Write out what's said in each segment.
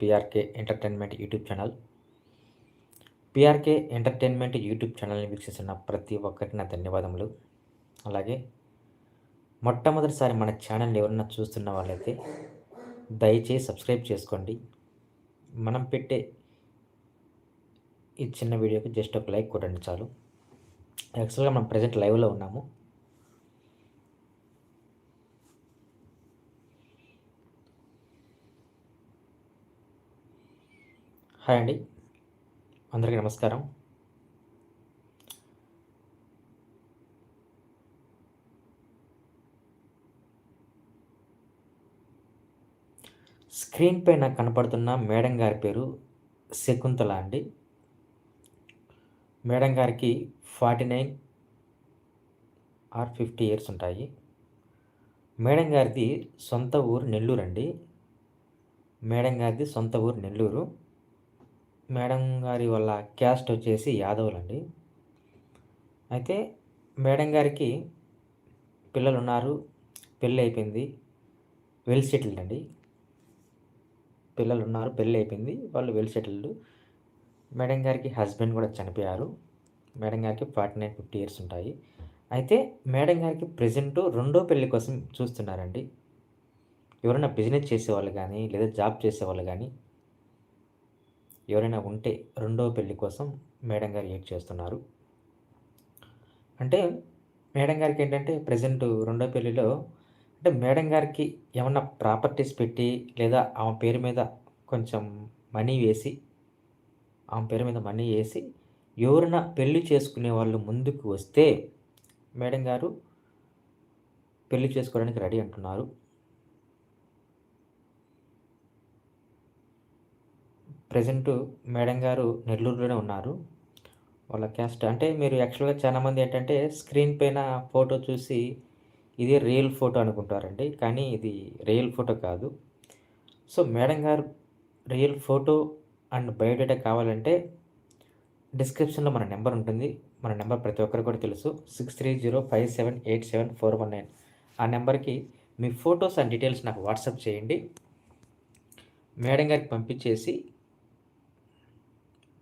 PRK entertainment YouTube channel PRK entertainment YouTube ఛానల్ని వీక్షిస్తున్న ప్రతి ఒక్కరికి నా ధన్యవాదములు. అలాగే మొట్టమొదటిసారి మన ఛానల్ని ఎవరన్నా చూస్తున్న వాళ్ళైతే దయచేసి సబ్స్క్రైబ్ చేసుకోండి. మనం పెట్టే ఈ చిన్న వీడియోకి జస్ట్ ఒక లైక్ కొట్టండి చాలు. యాక్చువల్గా మనం ప్రజెంట్ లైవ్లో ఉన్నాము. హాయ్ అండి. అందరికీ నమస్కారం. స్క్రీన్ పైన కనపడుతున్న మేడం గారి పేరు శకుంతల అండి. మేడం గారికి forty nine or fifty years ఉంటాయి. మేడం గారిది సొంత ఊరు నెల్లూరు అండి మేడం గారిది సొంత ఊరు నెల్లూరు. మేడం గారి వాళ్ళ క్యాస్ట్ వచ్చేసి యాదవులండి అయితే మేడం గారికి పిల్లలు ఉన్నారు పెళ్ళి అయిపోయింది వెల్ సెటిల్డ్ అండి. పిల్లలు ఉన్నారు పెళ్ళి అయిపోయింది వాళ్ళు వెల్ సెటిల్డ్ మేడం గారికి హస్బెండ్ కూడా చనిపోయారు. మేడం గారికి ఫార్టీ నైన్ ఫిఫ్టీ ఇయర్స్ ఉంటాయి. అయితే మేడం గారికి ప్రజెంట్ రెండో పెళ్ళి కోసం చూస్తున్నారండి. ఎవరైనా బిజినెస్ చేసేవాళ్ళు కానీ లేదా జాబ్ చేసేవాళ్ళు కానీ ఎవరైనా ఉంటే రెండవ పెళ్ళి కోసం మేడం గారు వెయిట్ చేస్తున్నారు? అంటే మేడం గారికి ఏంటంటే ప్రజెంట్ రెండో పెళ్ళిలో అంటే మేడం గారికి ఏమన్నా ప్రాపర్టీస్ పెట్టి లేదా ఆమె పేరు మీద కొంచెం మనీ వేసి ఆమె పేరు మీద మనీ వేసి ఎవరైనా పెళ్ళి చేసుకునే వాళ్ళు ముందుకు వస్తే మేడం గారు పెళ్ళి చేసుకోవడానికి రెడీ అంటున్నారు. ప్రజెంట్ మేడం గారు నెల్లూరులోనే ఉన్నారు. వాళ్ళ క్యాస్ట్ అంటే మీరు యాక్చువల్గా చాలామంది ఏంటంటే స్క్రీన్ పైన ఫోటో చూసి ఇది రియల్ ఫోటో అనుకుంటారండి. కానీ ఇది రియల్ ఫోటో కాదు. సో మేడం గారు రియల్ ఫోటో అండ్ బయోడేటా కావాలంటే డిస్క్రిప్షన్లో మన నెంబర్ ఉంటుంది. మన నెంబర్ ప్రతి ఒక్కరికి కూడా తెలుసు. Six three zero five seven eight seven four one nine. ఆ నెంబర్కి మీ ఫొటోస్ అండ్ డీటెయిల్స్ నాకు వాట్సాప్ చేయండి. మేడం గారికి పంపించేసి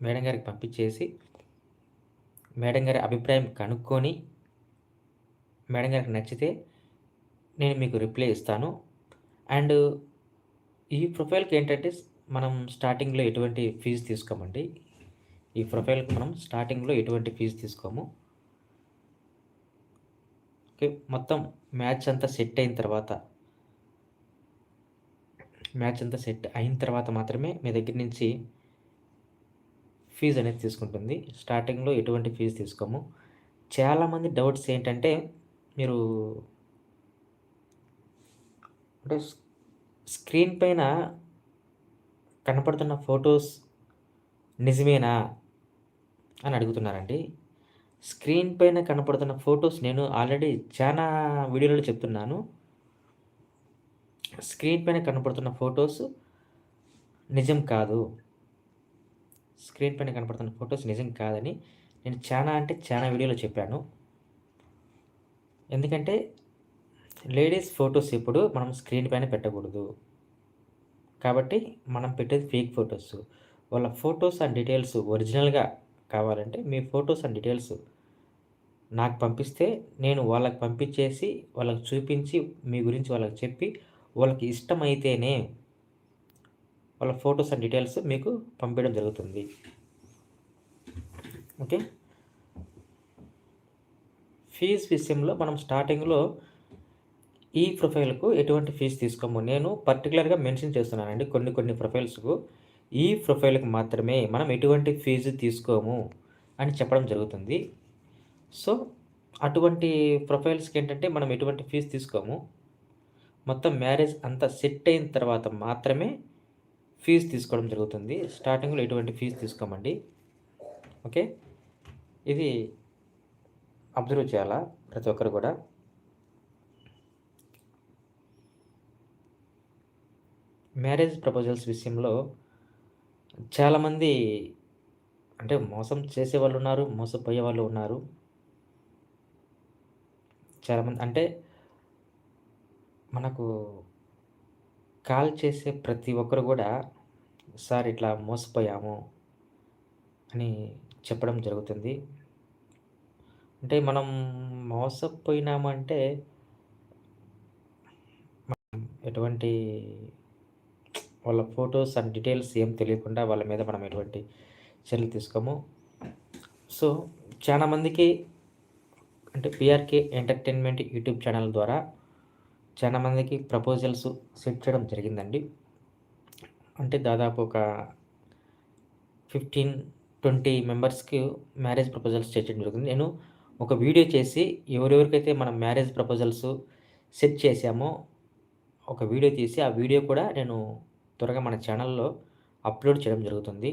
మేడం గారికి పంపించేసి మేడం గారి అభిప్రాయం కనుక్కొని మేడం గారికి నచ్చితే నేను మీకు రిప్లై ఇస్తాను. అండ్ ఈ ప్రొఫైల్కి ఏంటంటే మనం స్టార్టింగ్లో ఎటువంటి ఫీజు తీసుకోమండి. ఈ ప్రొఫైల్కి మనం స్టార్టింగ్లో ఎటువంటి ఫీజు తీసుకోము. ఓకే మొత్తం మ్యాచ్ అంతా సెట్ అయిన తర్వాత మ్యాచ్ అంతా సెట్ అయిన తర్వాత మాత్రమే మీ దగ్గర నుంచి ఫీజు అనేది తీసుకుంటుంది. స్టార్టింగ్లో ఎటువంటి ఫీజు తీసుకోము. చాలామంది డౌట్స్ ఏంటంటే మీరు అంటే స్క్రీన్ పైన కనపడుతున్న ఫొటోస్ నిజమేనా అని అడుగుతున్నారండి. స్క్రీన్ పైన కనపడుతున్న ఫొటోస్ నేను ఆల్రెడీ చాలా వీడియోలో చెప్తున్నాను. స్క్రీన్ పైన కనపడుతున్న ఫొటోస్ నిజం కాదు. స్క్రీన్ పైన కనపడుతున్న ఫొటోస్ నిజం కాదని నేను చాలా అంటే చాలా వీడియోలో చెప్పాను. ఎందుకంటే లేడీస్ ఫొటోస్ ఇప్పుడు మనం స్క్రీన్ పైన పెట్టకూడదు. కాబట్టి మనం పెట్టేది ఫేక్ ఫొటోస్. వాళ్ళ ఫొటోస్ అండ్ డీటెయిల్స్ ఒరిజినల్గా కావాలంటే మీ ఫొటోస్ అండ్ డీటెయిల్స్ నాకు పంపిస్తే నేను వాళ్ళకి పంపించేసి వాళ్ళకి చూపించి మీ గురించి వాళ్ళకి చెప్పి వాళ్ళకి ఇష్టమైతేనే వాళ్ళ ఫొటోస్ అండ్ డీటెయిల్స్ మీకు పంపించడం జరుగుతుంది. ఓకే? ఫీజ్ విషయంలో మనం స్టార్టింగ్లో ఈ ప్రొఫైల్కు ఎటువంటి ఫీజు తీసుకోము. నేను పర్టికులర్గా మెన్షన్ చేస్తున్నానండి కొన్ని కొన్ని ప్రొఫైల్స్కు. ఈ ప్రొఫైల్కి మాత్రమే మనం ఎటువంటి ఫీజు తీసుకోము అని చెప్పడం జరుగుతుంది. సో అటువంటి ప్రొఫైల్స్కి ఏంటంటే మనం ఎటువంటి ఫీజు తీసుకోము. మొత్తం మ్యారేజ్ అంతా సెట్ అయిన తర్వాత మాత్రమే ఫీజు తీసుకోవడం జరుగుతుంది. స్టార్టింగ్లో ఎటువంటి ఫీజు తీసుకోమండి. ఓకే? ఇది అబ్జర్వ్ చేయాలా ప్రతి ఒక్కరు కూడా? మ్యారేజ్ ప్రపోజల్స్ విషయంలో చాలామంది అంటే మోసం చేసే వాళ్ళు ఉన్నారు మోసపోయే వాళ్ళు ఉన్నారు. చాలామంది అంటే మనకు కాల్ చేసే ప్రతి ఒక్కరు కూడా సార్ ఇట్లా మోసపోయాము అని చెప్పడం జరుగుతుంది. అంటే మనం మోసపోయినామంటే మనం ఎటువంటి వాళ్ళ ఫొటోస్ అండ్ డీటెయిల్స్ ఏం తెలియకుండా వాళ్ళ మీద మనం ఎటువంటి చర్యలు తీసుకోము. సో చాలామందికి అంటే పిఆర్కే ఎంటర్టైన్మెంట్ యూట్యూబ్ ఛానల్ ద్వారా చాలామందికి ప్రపోజల్స్ సెట్ చేయడం జరిగిందండి. అంటే దాదాపు ఒక ఫిఫ్టీన్ ట్వంటీ మెంబర్స్కి మ్యారేజ్ ప్రపోజల్స్ చేయడం జరుగుతుంది నేను ఒక వీడియో చేసి ఎవరెవరికైతే మనం మ్యారేజ్ ప్రపోజల్స్ సెట్ చేసామో ఒక వీడియో తీసి ఆ వీడియో కూడా నేను త్వరగా మన ఛానల్లో అప్లోడ్ చేయడం జరుగుతుంది.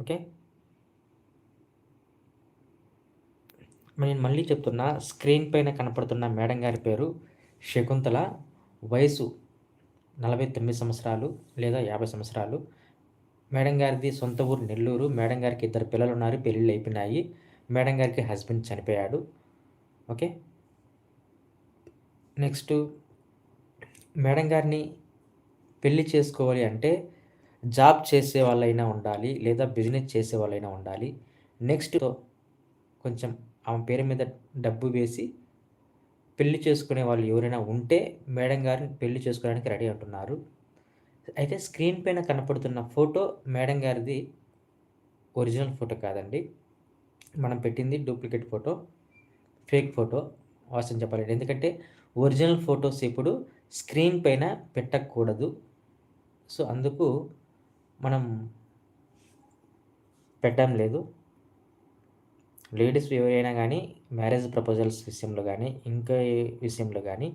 ఓకే? నేను మళ్ళీ చెప్తున్నా స్క్రీన్ పైన కనపడుతున్న మేడం గారి పేరు శకుంతల. వయసు నలభై తొమ్మిది సంవత్సరాలు లేదా యాభై సంవత్సరాలు. మేడం గారిది సొంత ఊరు నెల్లూరు. మేడం గారికి ఇద్దరు పిల్లలు ఉన్నారు పెళ్ళిళ్ళు అయిపోయినాయి. మేడం గారికి హస్బెండ్ చనిపోయాడు. ఓకే? నెక్స్ట్ మేడం గారిని పెళ్ళి చేసుకోవాలి అంటే జాబ్ చేసే వాళ్ళైనా ఉండాలి లేదా బిజినెస్ చేసే వాళ్ళైనా ఉండాలి. నెక్స్ట్ కొంచెం ఆమె పేరు మీద డబ్బు వేసి పెళ్ళి చేసుకునే వాళ్ళు ఎవరైనా ఉంటే మేడం గారిని పెళ్ళి చేసుకోవడానికి రెడీ అంటున్నారు. అయితే స్క్రీన్ పైన కనపడుతున్న ఫోటో మేడం గారిది ఒరిజినల్ ఫోటో కాదండి. మనం పెట్టింది డూప్లికేట్ ఫోటో ఫేక్ ఫోటో వాస్తవం చెప్పాలండి ఎందుకంటే ఒరిజినల్ ఫొటోస్ ఇప్పుడు స్క్రీన్ పైన పెట్టకూడదు. సో అందుకు మనం పెట్టడం లేదు. లేడీస్ ఎవరైనా కానీ మ్యారేజ్ ప్రపోజల్స్ విషయంలో కానీ ఇంకా విషయంలో కానీ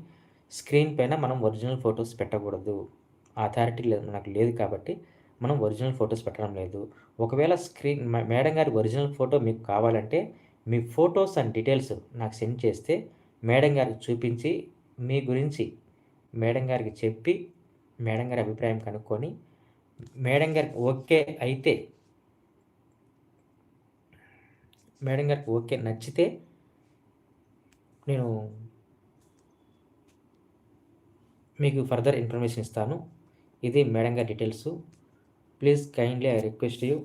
స్క్రీన్ పైన మనం ఒరిజినల్ ఫొటోస్ పెట్టకూడదు. అథారిటీ లేదు మనకు లేదు కాబట్టి మనం ఒరిజినల్ ఫొటోస్ పెట్టడం లేదు. ఒకవేళ స్క్రీన్ మేడం గారి ఒరిజినల్ ఫోటో మీకు కావాలంటే మీ ఫొటోస్ అండ్ డీటెయిల్స్ నాకు సెండ్ చేస్తే మేడం గారికి చూపించి మీ గురించి మేడం గారికి చెప్పి మేడం గారి అభిప్రాయం కనుక్కొని మేడం గారికి ఓకే అయితే మేడం గారికి ఓకే నచ్చితే నేను మీకు ఫర్దర్ ఇన్ఫర్మేషన్ ఇస్తాను. ఇది మేడం గారి details. Please kindly I request you.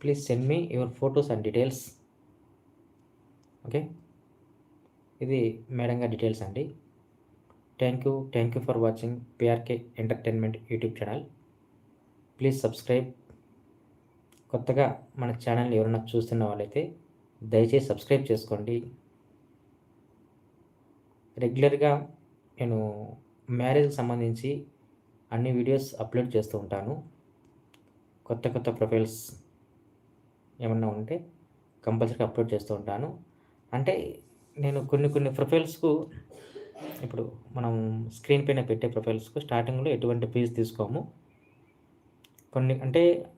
Please send me your photos and details. Okay? ఇది మేడం గారి డీటెయిల్స్ అండి. Thank you thank you for watching PRK entertainment YouTube channel please subscribe కొత్తగా మన ఛానల్ని ఎవరైనా చూస్తున్న వాళ్ళైతే దయచేసి సబ్స్క్రైబ్ చేసుకోండి. రెగ్యులర్గా నేను మ్యారేజ్కి సంబంధించి అన్ని వీడియోస్ అప్లోడ్ చేస్తూ ఉంటాను. కొత్త కొత్త ప్రొఫైల్స్ ఏమన్నా ఉంటే కంపల్సరీగా అప్లోడ్ చేస్తూ ఉంటాను. అంటే నేను కొన్ని కొన్ని ప్రొఫైల్స్కు ఇప్పుడు మనం స్క్రీన్ పైన పెట్టే ప్రొఫైల్స్కు స్టార్టింగ్లో ఎటువంటి ఫీజు తీసుకోము. కొన్ని అంటే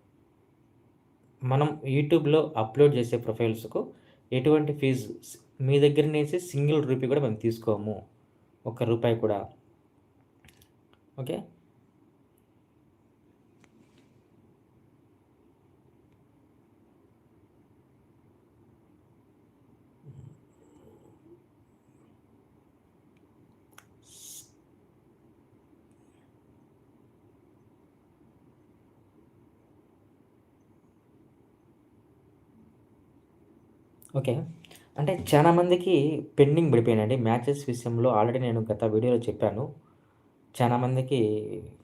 మనం యూట్యూబ్లో అప్లోడ్ చేసే ప్రొఫైల్స్కు ఎటువంటి ఫీజు మీ దగ్గర నుంచి సింగిల్ రూపీ కూడా మేము తీసుకోము. ఒక్క రూపాయి కూడా. ఓకే? ఓకే. అంటే చాలామందికి పెండింగ్ పడిపోయినండి మ్యాచెస్ విషయంలో ఆల్రెడీ నేను గత వీడియోలో చెప్పాను. చాలామందికి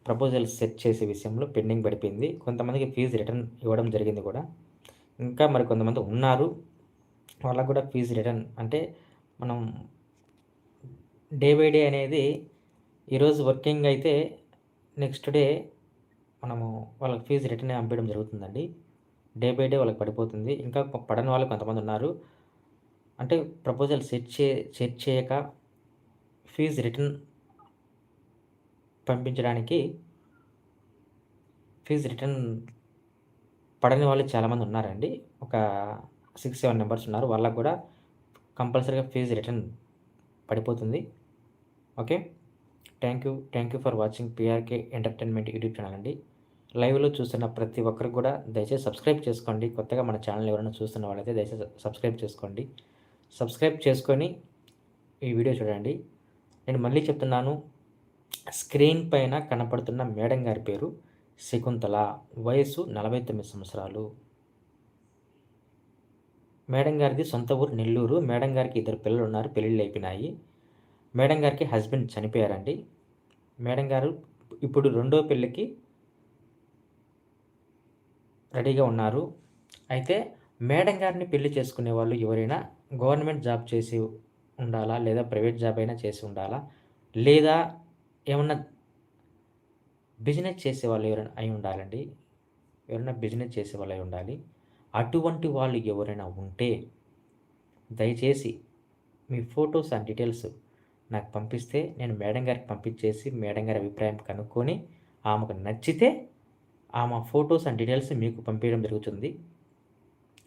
ప్రపోజల్స్ సెట్ చేసే విషయంలో పెండింగ్ పడిపోయింది. కొంతమందికి ఫీజు రిటర్న్ ఇవ్వడం జరిగింది కూడా. ఇంకా మరి కొంతమంది ఉన్నారు. వాళ్ళకు కూడా ఫీజు రిటర్న్ అంటే మనం డే బై డే అనేది ఈరోజు వర్కింగ్ అయితే నెక్స్ట్ డే మనము వాళ్ళకి ఫీజు రిటర్న్ పంపించడం జరుగుతుందండి. డే బై డే వాళ్ళకి పడిపోతుంది. ఇంకా పడని వాళ్ళు కొంతమంది ఉన్నారు. అంటే ప్రపోజల్ సెట్ చే సెట్ చేయక ఫీజు రిటర్న్ పంపించడానికి ఫీజు రిటర్న్ పడని వాళ్ళు చాలామంది ఉన్నారండి. ఒక సిక్స్ సెవెన్ మెంబర్స్ ఉన్నారు. వాళ్ళకు కూడా కంపల్సరీగా ఫీజు రిటర్న్ పడిపోతుంది. Okay? Thank you. Thank you for watching PRK entertainment YouTube channel అండి. లైవ్లో చూస్తున్న ప్రతి ఒక్కరు కూడా దయచేసి సబ్స్క్రైబ్ చేసుకోండి. కొత్తగా మన ఛానల్ ఎవరైనా చూస్తున్న వాళ్ళైతే దయచేసి సబ్స్క్రైబ్ చేసుకోండి. సబ్స్క్రైబ్ చేసుకొని ఈ వీడియో చూడండి. నేను మళ్ళీ చెప్తున్నాను స్క్రీన్ పైన కనపడుతున్న మేడం గారి పేరు శకుంతల. వయసు నలభై తొమ్మిది సంవత్సరాలు. మేడం గారిది సొంత ఊరు నెల్లూరు. మేడం గారికి ఇద్దరు పిల్లలు ఉన్నారు పెళ్ళిళ్ళు అయిపోయినాయి. మేడం గారికి హస్బెండ్ చనిపోయారండి. మేడం గారు ఇప్పుడు రెండో పెళ్ళికి రెడీగా ఉన్నారు. అయితే మేడం గారిని పెళ్ళి చేసుకునే వాళ్ళు ఎవరైనా గవర్నమెంట్ జాబ్ చేసి ఉండాలా? లేదా ప్రైవేట్ జాబ్ అయినా చేసి ఉండాలా? లేదా ఏమన్నా బిజినెస్ చేసే వాళ్ళు ఎవరైనా అయి ఉండాలండి? ఎవరైనా బిజినెస్ చేసే వాళ్ళు అయి ఉండాలి. అటువంటి వాళ్ళు ఎవరైనా ఉంటే దయచేసి మీ ఫొటోస్ అండ్ డీటెయిల్స్ నాకు పంపిస్తే నేను మేడం గారికి పంపించేసి మేడం గారి అభిప్రాయం కనుక్కొని ఆమెకు నచ్చితే ఆమె ఫొటోస్ అండ్ డీటెయిల్స్ మీకు పంపించడం జరుగుతుంది.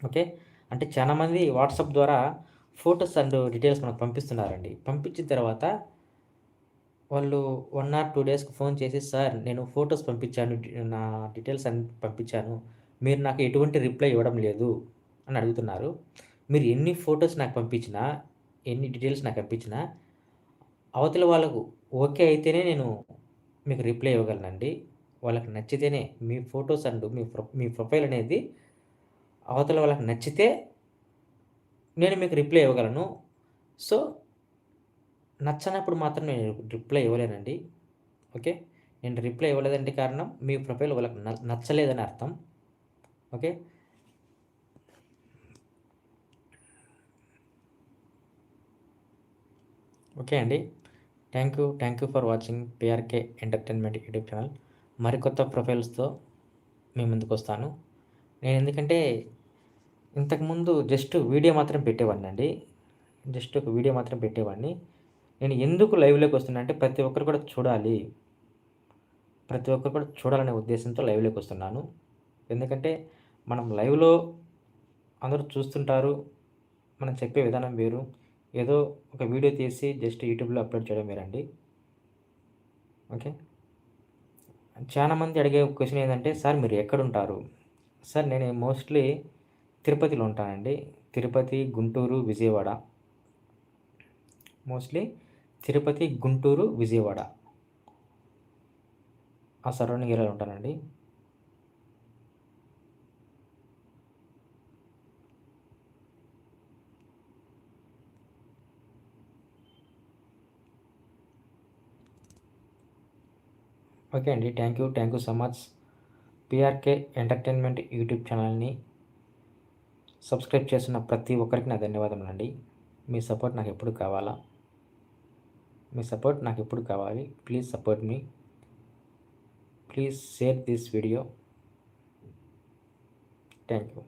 ఓకే? అంటే చాలామంది వాట్సాప్ ద్వారా ఫొటోస్ అండ్ డీటెయిల్స్ మనకు పంపిస్తున్నారండి. పంపించిన తర్వాత వాళ్ళు వన్ ఆర్ టూ డేస్కి ఫోన్ చేసి సార్ నేను ఫొటోస్ పంపించాను నా డీటెయిల్స్ అన్ని పంపించాను. మీరు నాకు ఎటువంటి రిప్లై ఇవ్వడం లేదు అని అడుగుతున్నారు. మీరు ఎన్ని ఫొటోస్ నాకు పంపించినా ఎన్ని డీటెయిల్స్ నాకు పంపించినా అవతల వాళ్ళకు ఓకే అయితేనే నేను మీకు రిప్లై ఇవ్వగలనండి. వాళ్ళకి నచ్చితేనే మీ ఫొటోస్ అండ్ మీ ప్రొ మీ ప్రొఫైల్ అనేది అవతల వాళ్ళకి నచ్చితే నేను మీకు రిప్లై ఇవ్వగలను. సో నచ్చనప్పుడు మాత్రం నేను రిప్లై ఇవ్వలేనండి. ఓకే? నేను రిప్లై ఇవ్వలేదంటే కారణం మీ ప్రొఫైల్ వాళ్ళకి నచ్చలేదని అర్థం. ఓకే? ఓకే అండి. Thank you thank you for watching PRK entertainment YouTube channel. మరికొత్త ప్రొఫైల్స్తో మీ ముందుకు వస్తాను నేను ఎందుకంటే ఇంతకుముందు జస్ట్ వీడియో మాత్రం పెట్టేవాడిని అండి. జస్ట్ ఒక వీడియో మాత్రం పెట్టేవాడిని. నేను ఎందుకు లైవ్లోకి వస్తున్నా అంటే ప్రతి ఒక్కరు కూడా చూడాలి. ప్రతి ఒక్కరు కూడా చూడాలనే ఉద్దేశంతో లైవ్లోకి వస్తున్నాను. ఎందుకంటే మనం లైవ్లో అందరూ చూస్తుంటారు. మనం చెప్పే విధానం వేరు. ఏదో ఒక వీడియో తీసి జస్ట్ యూట్యూబ్లో అప్లోడ్ చేయడం వేరండి. ఓకే? చాలామంది అడిగే క్వశ్చన్ ఏంటంటే సార్ మీరు ఎక్కడుంటారు? సార్ నేను మోస్ట్లీ తిరుపతిలో ఉంటానండి. తిరుపతి గుంటూరు విజయవాడ. మోస్ట్లీ తిరుపతి గుంటూరు విజయవాడ. ఆ సరౌండింగ్ ఏరియాలో ఉంటానండి. ఓకే అండి thank you thank you so much. PRK entertainment YouTube ఛానల్ని సబ్స్క్రైబ్ చేస్తున్న ప్రతి ఒక్కరికి నా ధన్యవాదములు అండి. మీ సపోర్ట్ నాకు ఎప్పుడు కావాలా? మీ సపోర్ట్ నాకు ఎప్పుడు కావాలి? Please support me please share this video thank you